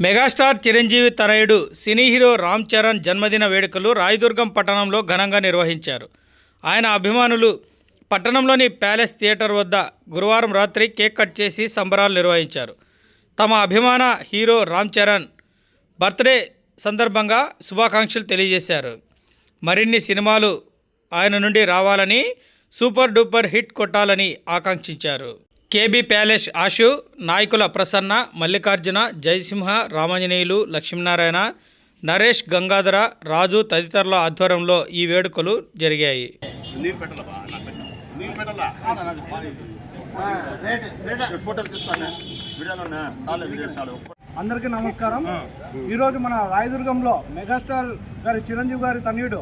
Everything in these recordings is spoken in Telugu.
మెగాస్టార్ చిరంజీవి తనయుడు సినీ హీరో రామ్ చరణ్ జన్మదిన వేడుకలు రాయదుర్గం పట్టణంలో ఘనంగా నిర్వహించారు. ఆయన అభిమానులు పట్టణంలోని ప్యాలెస్ థియేటర్ వద్ద గురువారం రాత్రి కేక్ కట్ చేసి సంబరాలు నిర్వహించారు. తమ అభిమాన హీరో రామ్ చరణ్ బర్త్డే సందర్భంగా శుభాకాంక్షలు తెలియజేశారు. మరిన్ని సినిమాలు ఆయన నుండి రావాలని సూపర్ డూపర్ హిట్ కొట్టాలని ఆకాంక్షించారు. కేబీ ప్యాలెస్ ఆశు నాయకుల ప్రసన్న మల్లికార్జున జయసింహ రామాంజనేయులు లక్ష్మీనారాయణ నరేష్ గంగాధర రాజు తదితరుల ఆధ్వర్యంలో ఈ వేడుకలు జరిగాయి. అందరికీ నమస్కారం. ఈరోజు మన రాయదుర్గంలో మెగాస్టార్ గారి చిరంజీవి గారి తనయుడు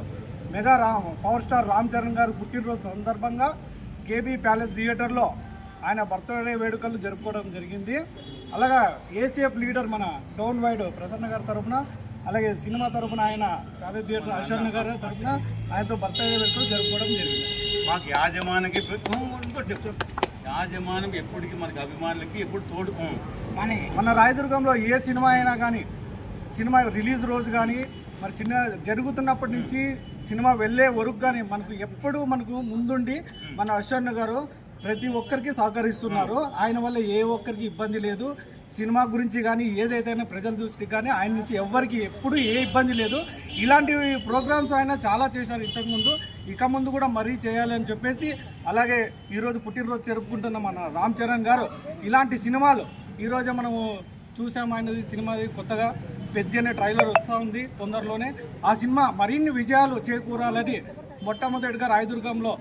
మెగా రా పవర్ స్టార్ రామ్ చరణ్ గారి పుట్టినరోజు సందర్భంగా కేబీ ప్యాలెస్ థియేటర్లో ఆయన బర్త్డే వేడుకలు జరుపుకోవడం జరిగింది. అలాగా ఏసీఎఫ్ లీడర్ మన టౌన్ వైడ్ ప్రసన్న గారి తరఫున అలాగే సినిమా తరఫున ఆయన ప్యాలెస్ థియేటర్ అశోక్ గారి తరఫున ఆయనతో బర్త్డే వేడుకలు జరుపుకోవడం జరిగింది. మాకు యాజమానికి యాజమానం ఎప్పటికీ మనకి అభిమానులకి ఎప్పుడు తోడు. మన రాయదుర్గంలో ఏ సినిమా అయినా కానీ సినిమా రిలీజ్ రోజు కానీ మరి సినిమా జరుగుతున్నప్పటి నుంచి సినిమా వెళ్ళే వరకు కానీ మనకు ఎప్పుడు మనకు ముందుండి మన అశ్వన్న గారు ప్రతి ఒక్కరికి సహకరిస్తున్నారు. ఆయన వల్ల ఏ ఒక్కరికి ఇబ్బంది లేదు. సినిమా గురించి కానీ ఏదైతే ప్రజల దృష్టికి కానీ ఆయన నుంచి ఎవ్వరికి ఎప్పుడు ఏ ఇబ్బంది లేదు. ఇలాంటి ప్రోగ్రామ్స్ ఆయన చాలా చేశారు ఇంతకుముందు ఇక ముందు కూడా మరీ చేయాలి అని చెప్పేసి అలాగే ఈరోజు పుట్టినరోజు జరుపుకుంటున్న మన రామ్ చరణ్ గారు ఇలాంటి సినిమాలు ఈరోజు మనము చూసాము. ఆయనది సినిమాది కొత్తగా పెద్ద అనే ట్రైలర్ వస్తూ ఉంది తొందరలోనే. ఆ సినిమా మరిన్ని విజయాలు చేకూరాలని మొట్టమొదటిగా రాయదుర్గంలో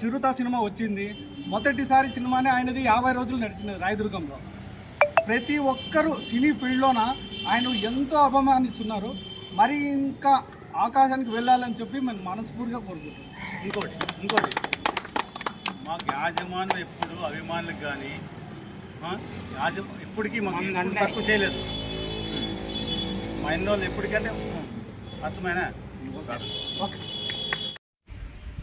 చిరుత సినిమా వచ్చింది. మొదటిసారి సినిమానే ఆయనది యాభై రోజులు నడిచినది రాయదుర్గంలో. ప్రతి ఒక్కరూ సినీ ఫీల్డ్లోన ఆయన ఎంతో అభిమానిస్తున్నారు. మరి ఇంకా ఆకాశానికి వెళ్ళాలని చెప్పి మేము మనస్ఫూర్తిగా కోరుకుంటున్నాం. ఇంకోటి ఇంకోటి. మాకు యాజమానం ఎప్పుడు అభిమానులకు కానీ యాజ ఎప్పటికీ మాకు తక్కువ చేయలేదు. మా ఎన్నోళ్ళు ఎప్పటికంటే ఉం. అర్థమైనా? Okay.